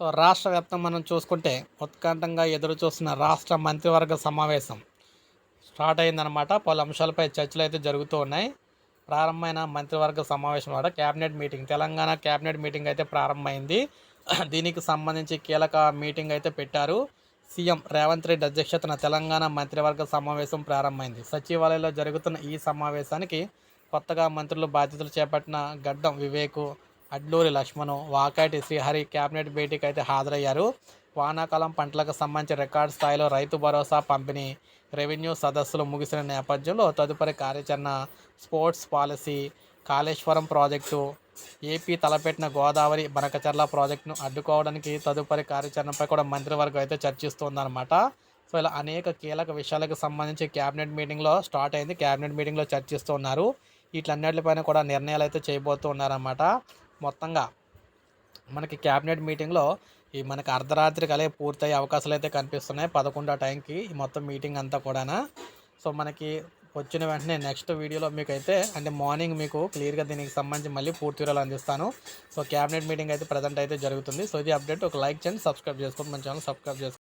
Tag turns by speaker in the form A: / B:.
A: So రాష్ట్ర వ్యాప్తం మనం చూసుకుంటే ఉత్కంఠంగా ఎదురు చూస్తున్న రాష్ట్ర మంత్రివర్గ సమావేశం స్టార్ట్ అయిందనమాట పలు అంశాలపై చర్చలు అయితే జరుగుతూ ఉన్నాయి. ప్రారంభమైన మంత్రివర్గ సమావేశం కూడా cabinet meeting. Telangana cabinet meeting అయితే ప్రారంభమైంది. దీనికి సంబంధించి కీలక మీటింగ్ అయితే పెట్టారు. సీఎం రేవంత్ రెడ్డి అధ్యక్షతన తెలంగాణ మంత్రివర్గ సమావేశం ప్రారంభమైంది. సచివాలయంలో జరుగుతున్న ఈ సమావేశానికి కొత్తగా మంత్రులు బాధ్యతలు చేపట్టిన గడ్డం వివేకు అడ్లూరి లక్ష్మణు వాకాటి శ్రీహరి కేబినెట్ భేటీకి అయితే హాజరయ్యారు. వానాకాలం పంటలకు సంబంధించి రికార్డు స్థాయిలో రైతు భరోసా పంపిణీ రెవెన్యూ సదస్సులు ముగిసిన నేపథ్యంలో తదుపరి కార్యాచరణ sports policy Kaleshwaram project AP తలపెట్టిన గోదావరి బనకచర్ల ప్రాజెక్టును అడ్డుకోవడానికి తదుపరి కార్యాచరణపై కూడా మంత్రివర్గం అయితే చర్చిస్తుందన్నమాట. సో ఇలా అనేక కీలక విషయాలకు సంబంధించి క్యాబినెట్ మీటింగ్లో స్టార్ట్ అయింది. క్యాబినెట్ మీటింగ్లో చర్చిస్తున్నారు. వీటిలన్నిటిపైన కూడా నిర్ణయాలు అయితే చేయబోతూ ఉన్నారన్నమాట మొత్తంగా మనకి క్యాబినెట్ మీటింగ్లో ఈ మనకి అర్ధరాత్రి కలే పూర్తయ్యే అవకాశాలు అయితే కనిపిస్తున్నాయి. పదకొండో టైంకి ఈ మొత్తం మీటింగ్ అంతా కూడానా. సో మనకి వచ్చిన వెంటనే నెక్స్ట్ వీడియోలో మీకు అయితే అంటే మార్నింగ్ మీకు క్లియర్గా దీనికి సంబంధించి మళ్ళీ పూర్తి వివరాలు అందిస్తాను. సో క్యాబినెట్ మీటింగ్ అయితే ప్రజెంట్ అయితే జరుగుతుంది. సో ఇది అప్డేట్. ఒక లైక్ చేయండి సబ్స్క్రైబ్ చేసుకోండి. మన ఛానల్ సబ్స్క్రైబ్ చేసుకోండి.